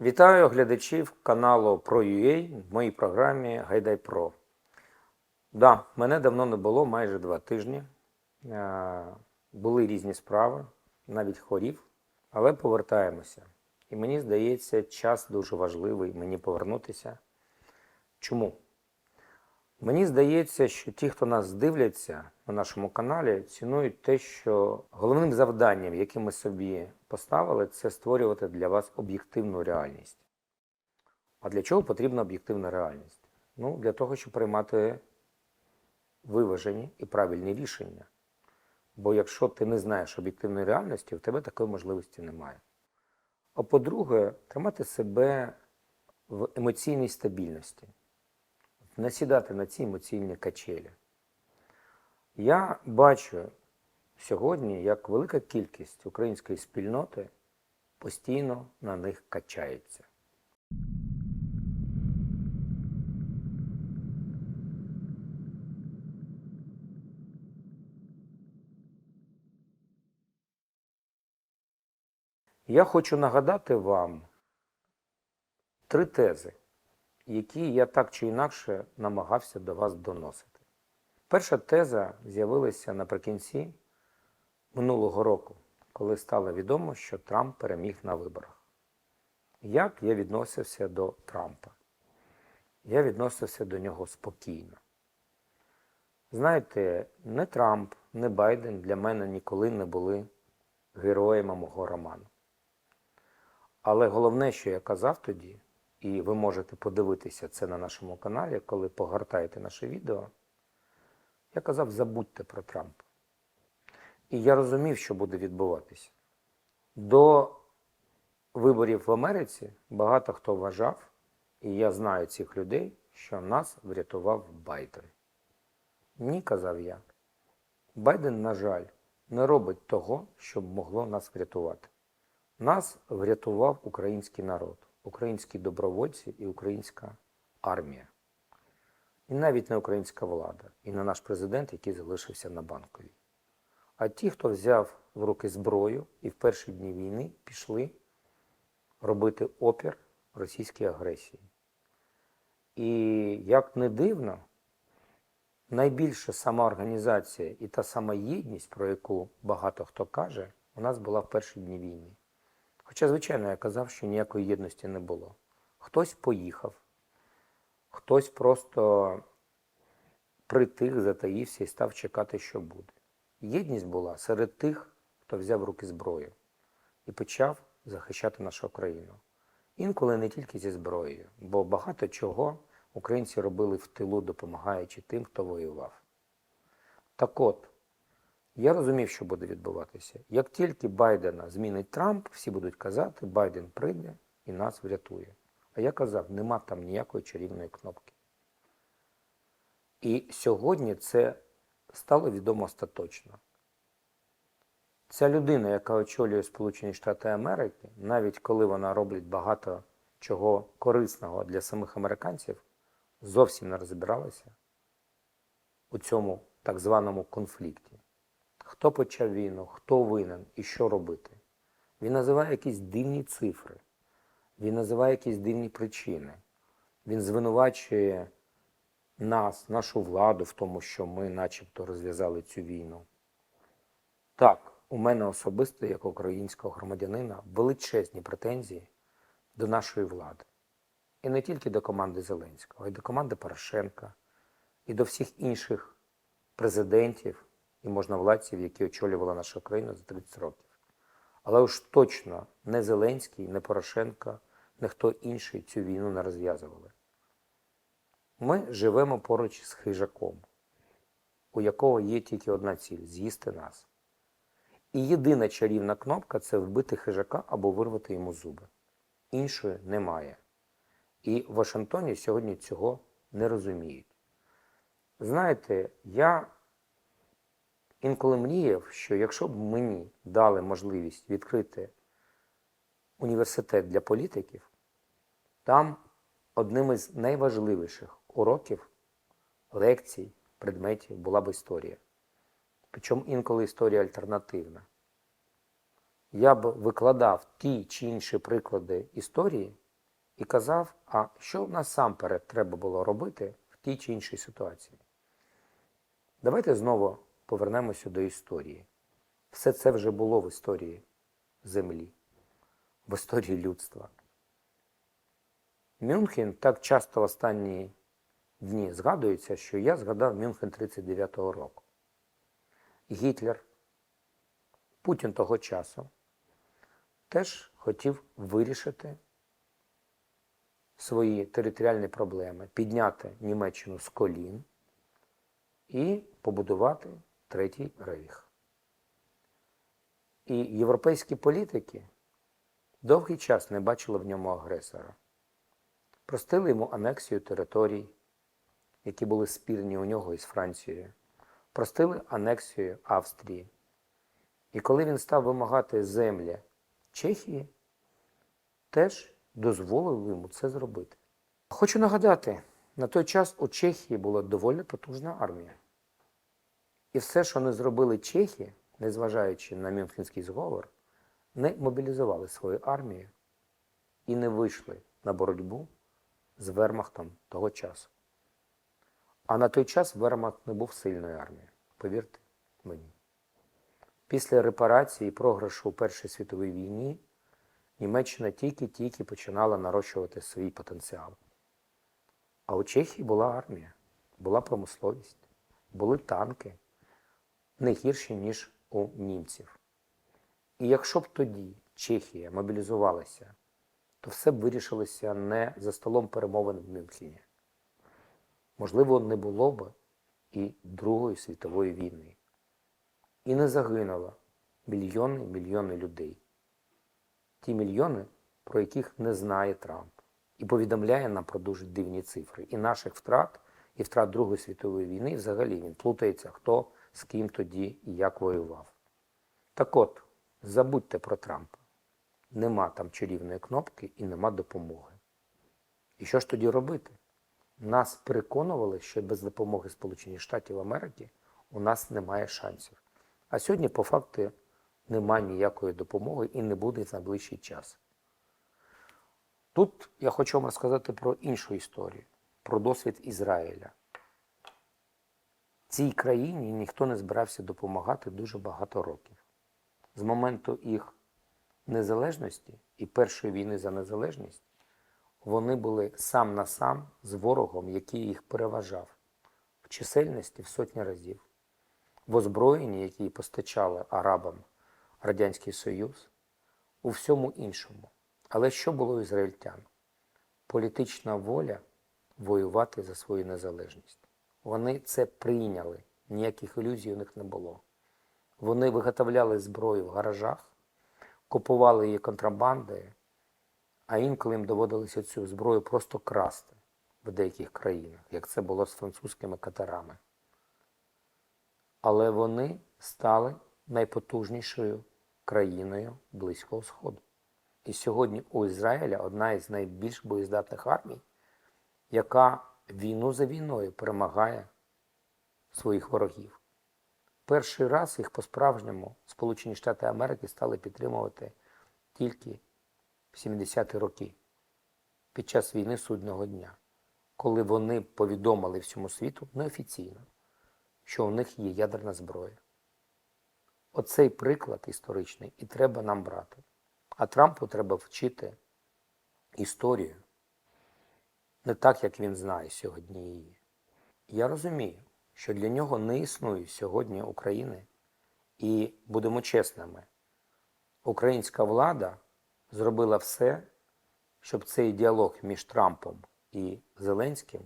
Вітаю глядачів каналу ProUA в моїй програмі Гайдай Про. Да, мене давно не було, майже два тижні. Е, Були різні справи, навіть хворів, але повертаємося. І мені здається, час дуже важливий мені повернутися. Чому? Мені здається, що ті, хто нас дивляться на нашому каналі, цінують те, що головним завданням, яке ми собі поставили, це створювати для вас об'єктивну реальність. А для чого потрібна об'єктивна реальність? Ну, для того, щоб приймати виважені і правильні рішення. Бо якщо ти не знаєш об'єктивної реальності, в тебе такої можливості немає. А по-друге, тримати себе в емоційній стабільності не сідати на ці емоційні качелі. Я бачу сьогодні, як велика кількість української спільноти постійно на них качається. Я хочу нагадати вам три тези які я так чи інакше намагався до вас доносити. Перша теза з'явилася наприкінці минулого року, коли стало відомо, що Трамп переміг на виборах. Як я відносився до Трампа? Я відносився до нього спокійно. Знаєте, не Трамп, не Байден для мене ніколи не були героями мого роману. Але головне, що я казав тоді, і ви можете подивитися це на нашому каналі, коли погортаєте наше відео. Я казав, забудьте про Трампа. І я розумів, що буде відбуватися. До виборів в Америці багато хто вважав, і я знаю цих людей, що нас врятував Байден. Ні, казав я. Байден, на жаль, не робить того, що могло нас врятувати. Нас врятував український народ українські добровольці і українська армія. І навіть не українська влада, і не наш президент, який залишився на банковій. А ті, хто взяв в руки зброю і в перші дні війни пішли робити опір російській агресії. І як не дивно, найбільша сама організація і та сама єдність, про яку багато хто каже, у нас була в перші дні війни. Хоча, звичайно, я казав, що ніякої єдності не було. Хтось поїхав, хтось просто притих, затаївся і став чекати, що буде. Єдність була серед тих, хто взяв руки зброю і почав захищати нашу країну. Інколи не тільки зі зброєю, бо багато чого українці робили в тилу, допомагаючи тим, хто воював. Так от, я розумів, що буде відбуватися. Як тільки Байдена змінить Трамп, всі будуть казати, Байден прийде і нас врятує. А я казав, нема там ніякої чарівної кнопки. І сьогодні це стало відомо остаточно. Ця людина, яка очолює Сполучені Штати Америки, навіть коли вона робить багато чого корисного для самих американців, зовсім не розбиралася у цьому так званому конфлікті хто почав війну, хто винен і що робити. Він називає якісь дивні цифри, він називає якісь дивні причини. Він звинувачує нас, нашу владу в тому, що ми начебто розв'язали цю війну. Так, у мене особисто, як українського громадянина, величезні претензії до нашої влади. І не тільки до команди Зеленського, а й до команди Порошенка, і до всіх інших президентів, і можновладців, які очолювали нашу країну за 30 років. Але уж точно не Зеленський, не Порошенко, не хто інший цю війну не розв'язували. Ми живемо поруч з хижаком, у якого є тільки одна ціль з'їсти нас. І єдина чарівна кнопка це вбити хижака або вирвати йому зуби. Іншої немає. І в Вашингтоні сьогодні цього не розуміють. Знаєте, я Інколи мріяв, що якщо б мені дали можливість відкрити університет для політиків, там одним із найважливіших уроків, лекцій, предметів була б історія. Причому інколи історія альтернативна. Я б викладав ті чи інші приклади історії і казав, а що насамперед треба було робити в тій чи іншій ситуації. Давайте знову повернемося до історії. Все це вже було в історії Землі, в історії людства. Мюнхен так часто в останні дні згадується, що я згадав Мюнхен 39-го року. Гітлер, Путін того часу, теж хотів вирішити свої територіальні проблеми, підняти Німеччину з колін і побудувати Третій рейх. І європейські політики довгий час не бачили в ньому агресора. Простили йому анексію територій, які були спірні у нього із Францією. Простили анексію Австрії. І коли він став вимагати землі Чехії, теж дозволили йому це зробити. Хочу нагадати, на той час у Чехії була доволі потужна армія. І все, що не зробили чехи, незважаючи на Мюнхенський зговор, не мобілізували свою армію і не вийшли на боротьбу з Вермахтом того часу. А на той час Вермахт не був сильною армією, повірте мені. Після репарації і програшу у Першій світовій війні Німеччина тільки-тільки починала нарощувати свій потенціал. А у Чехії була армія, була промисловість, були танки не гірші, ніж у німців. І якщо б тоді Чехія мобілізувалася, то все б вирішилося не за столом перемовин в Мюнхені. Можливо, не було б і Другої світової війни. І не загинуло мільйони мільйони людей. Ті мільйони, про яких не знає Трамп, і повідомляє нам про дуже дивні цифри. І наших втрат, і втрат Другої світової війни, і взагалі він плутається, хто з ким тоді і як воював. Так от, забудьте про Трампа. Нема там чарівної кнопки і нема допомоги. І що ж тоді робити? Нас переконували, що без допомоги Сполучених Штатів Америки у нас немає шансів. А сьогодні, по факту, немає ніякої допомоги і не буде в найближчий час. Тут я хочу вам розказати про іншу історію, про досвід Ізраїля. Цій країні ніхто не збирався допомагати дуже багато років. З моменту їх незалежності і першої війни за незалежність вони були сам на сам з ворогом, який їх переважав в чисельності в сотні разів, в озброєнні, які постачали арабам Радянський Союз, у всьому іншому. Але що було ізраїльтян? Політична воля воювати за свою незалежність. Вони це прийняли, ніяких ілюзій у них не було. Вони виготовляли зброю в гаражах, купували її контрабандою, а інколи їм доводилося цю зброю просто красти в деяких країнах, як це було з французькими катерами. Але вони стали найпотужнішою країною Близького Сходу. І сьогодні у Ізраїля одна із найбільш боєздатних армій, яка війну за війною перемагає своїх ворогів. Перший раз їх по-справжньому Сполучені Штати Америки стали підтримувати тільки в 70-ті роки під час війни судного дня, коли вони повідомили всьому світу неофіційно, що у них є ядерна зброя. Оцей приклад історичний і треба нам брати. А Трампу треба вчити історію не так, як він знає сьогодні її. Я розумію, що для нього не існує сьогодні України, і будемо чесними, українська влада зробила все, щоб цей діалог між Трампом і Зеленським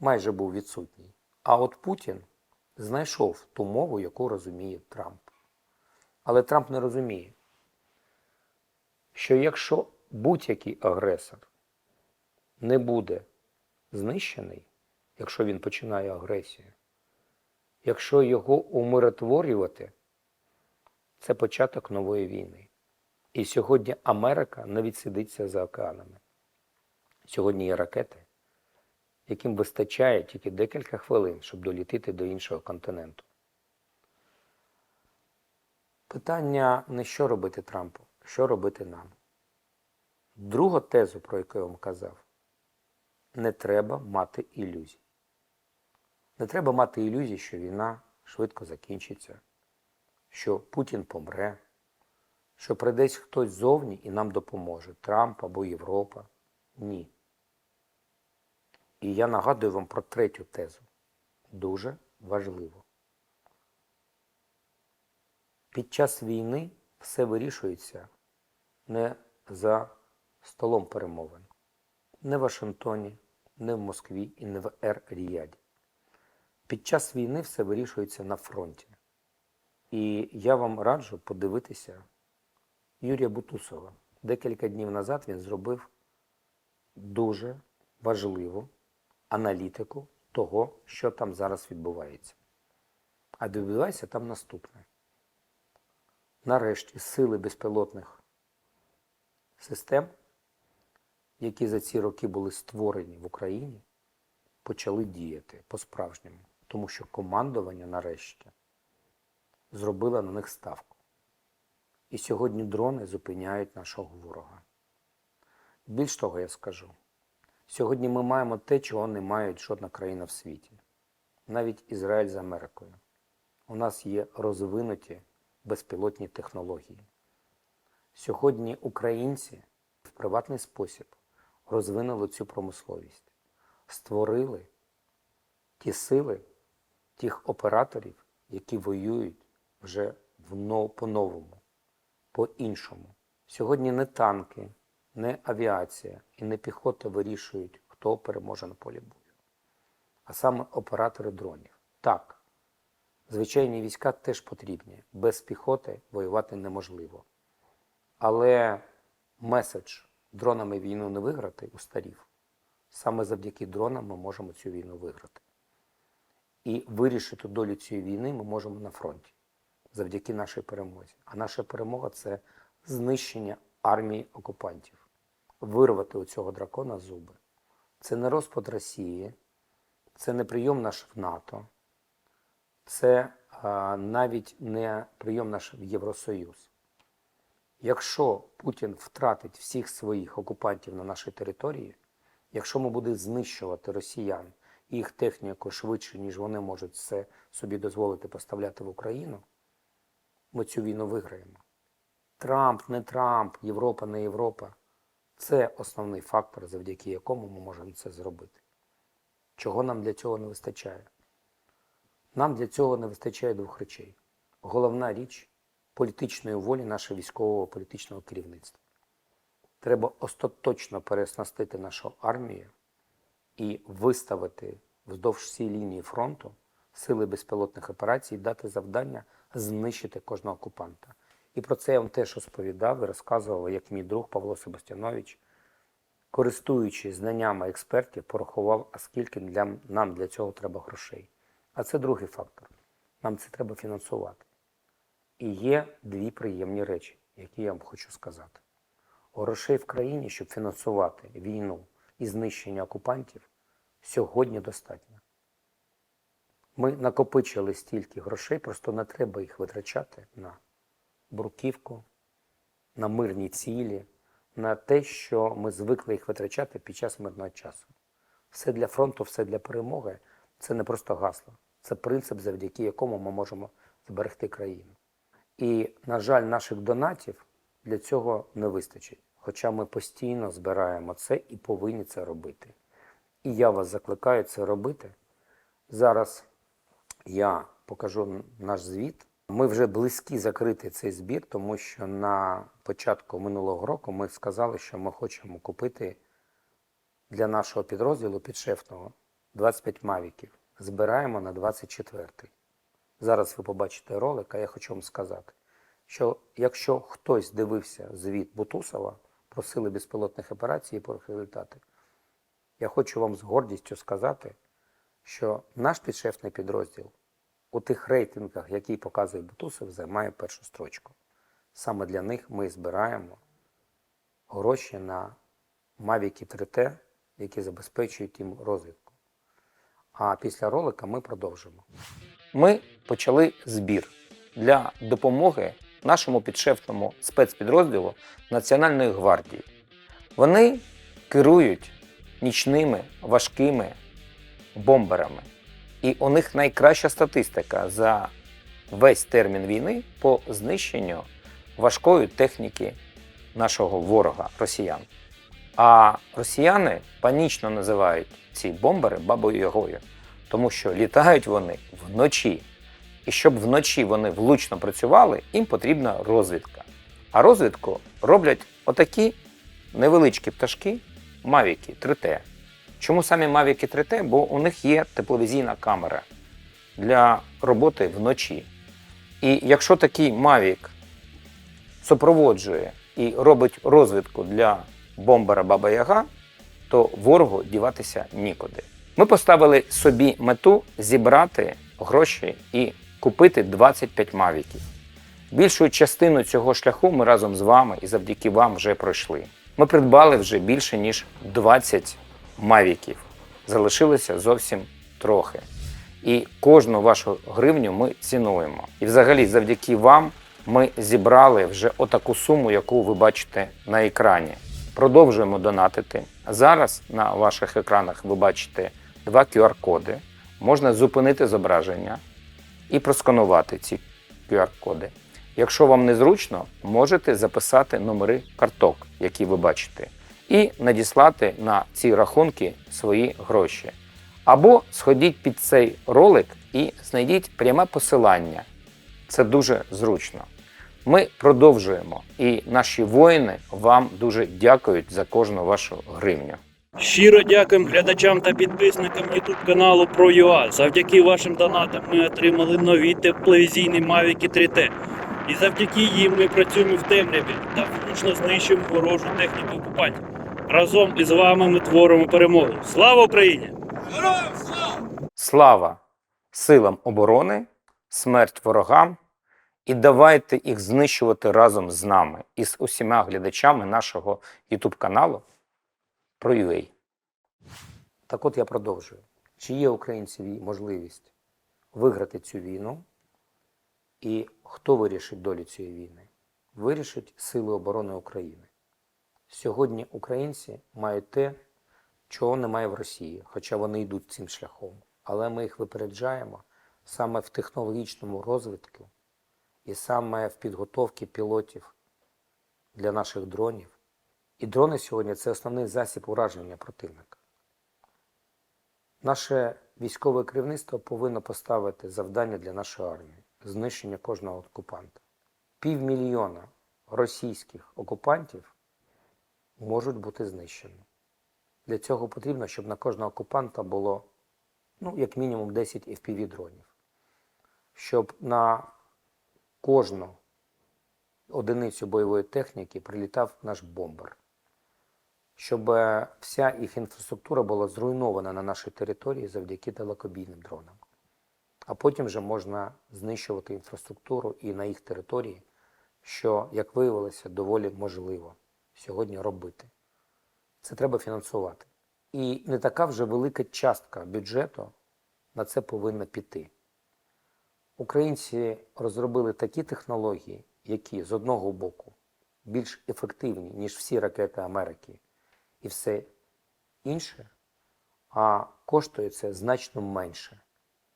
майже був відсутній. А от Путін знайшов ту мову, яку розуміє Трамп. Але Трамп не розуміє, що якщо будь-який агресор не буде знищений, якщо він починає агресію, якщо його умиротворювати, це початок нової війни. І сьогодні Америка не відсидиться за океанами. Сьогодні є ракети, яким вистачає тільки декілька хвилин, щоб долітити до іншого континенту. Питання не що робити Трампу, що робити нам. Другу тезу, про яку я вам казав, не треба мати ілюзій. Не треба мати ілюзій, що війна швидко закінчиться, що Путін помре, що прийдесь хтось ззовні і нам допоможе Трамп або Європа. Ні. І я нагадую вам про третю тезу. Дуже важливо. Під час війни все вирішується не за столом перемовин, не в Вашингтоні, не в Москві і не в Ер-Ріяді. Під час війни все вирішується на фронті. І я вам раджу подивитися Юрія Бутусова. Декілька днів назад він зробив дуже важливу аналітику того, що там зараз відбувається. А відбувається там наступне. Нарешті сили безпілотних систем, які за ці роки були створені в Україні, почали діяти по-справжньому, тому що командування нарешті зробило на них ставку. І сьогодні дрони зупиняють нашого ворога. Більш того, я скажу, сьогодні ми маємо те, чого не мають жодна країна в світі, навіть Ізраїль з Америкою. У нас є розвинуті безпілотні технології. Сьогодні українці в приватний спосіб розвинули цю промисловість, створили ті сили, тих операторів, які воюють вже по-новому, по-іншому. Сьогодні не танки, не авіація і не піхота вирішують, хто переможе на полі бою, а саме оператори дронів. Так, звичайні війська теж потрібні. Без піхоти воювати неможливо. Але меседж дронами війну не виграти устарів. Саме завдяки дронам ми можемо цю війну виграти. І вирішити долю цієї війни ми можемо на фронті завдяки нашій перемозі. А наша перемога це знищення армії окупантів, вирвати у цього дракона зуби. Це не розпад Росії, це не прийом наш в НАТО, це а, навіть не прийом наш в Євросоюз. Якщо Путін втратить всіх своїх окупантів на нашій території, якщо ми будемо знищувати росіян і їх техніку швидше, ніж вони можуть це собі дозволити поставляти в Україну, ми цю війну виграємо. Трамп, не Трамп, Європа, не Європа це основний фактор, завдяки якому ми можемо це зробити. Чого нам для цього не вистачає? Нам для цього не вистачає двох речей. Головна річ політичної волі нашого військового політичного керівництва. Треба остаточно переоснастити нашу армію і виставити вздовж всієї лінії фронту сили безпілотних операцій, дати завдання знищити кожного окупанта. І про це я вам теж розповідав і розказував, як мій друг Павло Себастьянович, користуючись знаннями експертів, порахував, а скільки для, нам для цього треба грошей. А це другий фактор. Нам це треба фінансувати. І є дві приємні речі, які я вам хочу сказати. Грошей в країні, щоб фінансувати війну і знищення окупантів, сьогодні достатньо. Ми накопичили стільки грошей, просто не треба їх витрачати на бруківку, на мирні цілі, на те, що ми звикли їх витрачати під час мирного часу. Все для фронту, все для перемоги це не просто гасло, це принцип, завдяки якому ми можемо зберегти країну. І, на жаль, наших донатів для цього не вистачить. Хоча ми постійно збираємо це і повинні це робити. І я вас закликаю це робити. Зараз я покажу наш звіт. Ми вже близькі закрити цей збір, тому що на початку минулого року ми сказали, що ми хочемо купити для нашого підрозділу підшефного 25 мавіків. Збираємо на 24-й. Зараз ви побачите ролик, а я хочу вам сказати, що якщо хтось дивився звіт Бутусова про сили безпілотних операцій і про результати, я хочу вам з гордістю сказати, що наш підшефний підрозділ у тих рейтингах, які показує Бутусов, займає першу строчку. Саме для них ми збираємо гроші на Mavic 3T, які забезпечують їм розвідку. А після ролика ми продовжимо. Ми почали збір для допомоги нашому підшефному спецпідрозділу Національної гвардії. Вони керують нічними важкими бомберами. І у них найкраща статистика за весь термін війни по знищенню важкої техніки нашого ворога росіян. А росіяни панічно називають ці бомбери бабою Ягою, тому що літають вони вночі. І щоб вночі вони влучно працювали, їм потрібна розвідка. А розвідку роблять отакі невеличкі пташки Мавіки 3T. Чому саме Мавіки 3T? Бо у них є тепловізійна камера для роботи вночі. І якщо такий Мавік супроводжує і робить розвідку для бомбера Баба Яга, то ворогу діватися нікуди. Ми поставили собі мету зібрати гроші і купити 25 мавіків. Більшу частину цього шляху ми разом з вами і завдяки вам вже пройшли. Ми придбали вже більше ніж 20 мавіків. Залишилося зовсім трохи. І кожну вашу гривню ми цінуємо. І взагалі, завдяки вам, ми зібрали вже отаку суму, яку ви бачите на екрані. Продовжуємо донатити. Зараз на ваших екранах ви бачите два QR-коди. Можна зупинити зображення і просканувати ці QR-коди. Якщо вам незручно, можете записати номери карток, які ви бачите, і надіслати на ці рахунки свої гроші. Або сходіть під цей ролик і знайдіть пряме посилання. Це дуже зручно. Ми продовжуємо, і наші воїни вам дуже дякують за кожну вашу гривню. Щиро дякуємо глядачам та підписникам YouTube каналу ProUA. Завдяки вашим донатам ми отримали нові тепловізійні Mavic 3T. І завдяки їм ми працюємо в темряві та влучно знищуємо ворожу техніку окупантів. Разом із вами ми творимо перемогу. Слава Україні! Героям! Слава силам оборони, смерть ворогам, і давайте їх знищувати разом з нами і з усіма глядачами нашого YouTube каналу про UA. Так от я продовжую. Чи є українцеві можливість виграти цю війну? І хто вирішить долю цієї війни? Вирішить Сили оборони України. Сьогодні українці мають те, чого немає в Росії, хоча вони йдуть цим шляхом. Але ми їх випереджаємо саме в технологічному розвитку і саме в підготовці пілотів для наших дронів. І дрони сьогодні це основний засіб ураження противника. Наше військове керівництво повинно поставити завдання для нашої армії знищення кожного окупанта. Півмільйона російських окупантів можуть бути знищені. Для цього потрібно, щоб на кожного окупанта було ну, як мінімум 10 fpv дронів. Щоб на кожну одиницю бойової техніки прилітав наш бомбер. Щоб е, вся їх інфраструктура була зруйнована на нашій території завдяки далекобійним дронам. А потім вже можна знищувати інфраструктуру і на їх території, що, як виявилося, доволі можливо сьогодні робити. Це треба фінансувати. І не така вже велика частка бюджету на це повинна піти. Українці розробили такі технології, які з одного боку більш ефективні, ніж всі ракети Америки і все інше, а коштує це значно менше.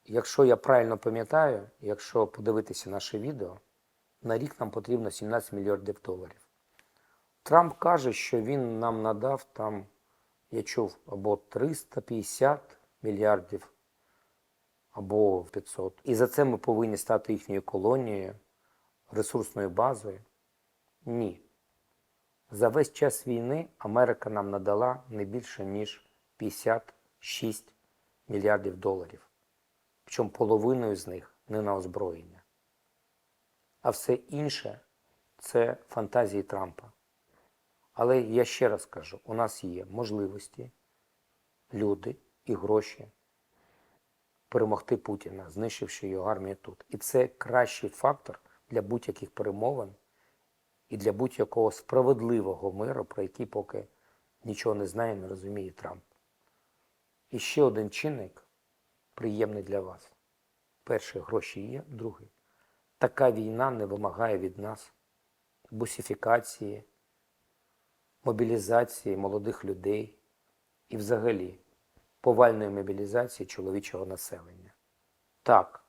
Якщо я правильно пам'ятаю, якщо подивитися наше відео, на рік нам потрібно 17 мільярдів доларів. Трамп каже, що він нам надав там, я чув, або 350 мільярдів, або 500. І за це ми повинні стати їхньою колонією, ресурсною базою. Ні. За весь час війни Америка нам надала не більше, ніж 56 мільярдів доларів. Причому половиною з них не на озброєння. А все інше це фантазії Трампа. Але я ще раз кажу: у нас є можливості, люди і гроші перемогти Путіна, знищивши його армію тут. І це кращий фактор для будь-яких перемовин і для будь-якого справедливого миру, про який поки нічого не знає, не розуміє Трамп. І ще один чинник приємний для вас. Перший гроші є, другий. Така війна не вимагає від нас бусифікації, мобілізації молодих людей і взагалі повальної мобілізації чоловічого населення. Так,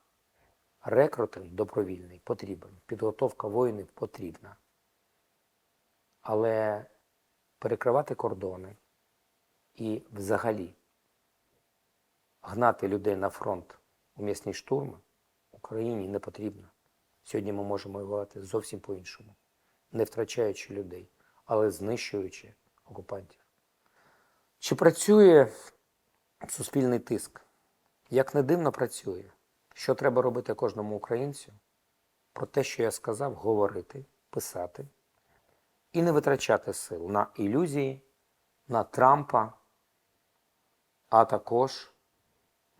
рекрутинг добровільний потрібен, підготовка воїнів потрібна. Але перекривати кордони і взагалі гнати людей на фронт у м'ясні штурми Україні не потрібно. Сьогодні ми можемо воювати зовсім по-іншому, не втрачаючи людей, але знищуючи окупантів. Чи працює суспільний тиск? Як не дивно працює. Що треба робити кожному українцю? Про те, що я сказав, говорити, писати і не витрачати сил на ілюзії, на Трампа, а також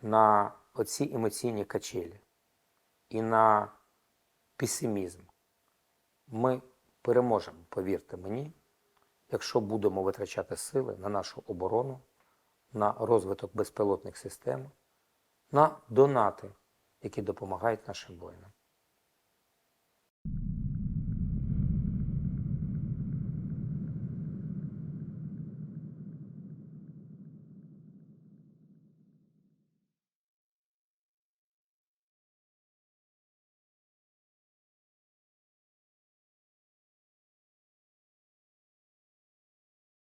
на оці емоційні качелі і на песимізм. Ми переможемо, повірте мені, якщо будемо витрачати сили на нашу оборону, на розвиток безпілотних систем, на донати, які допомагають нашим воїнам.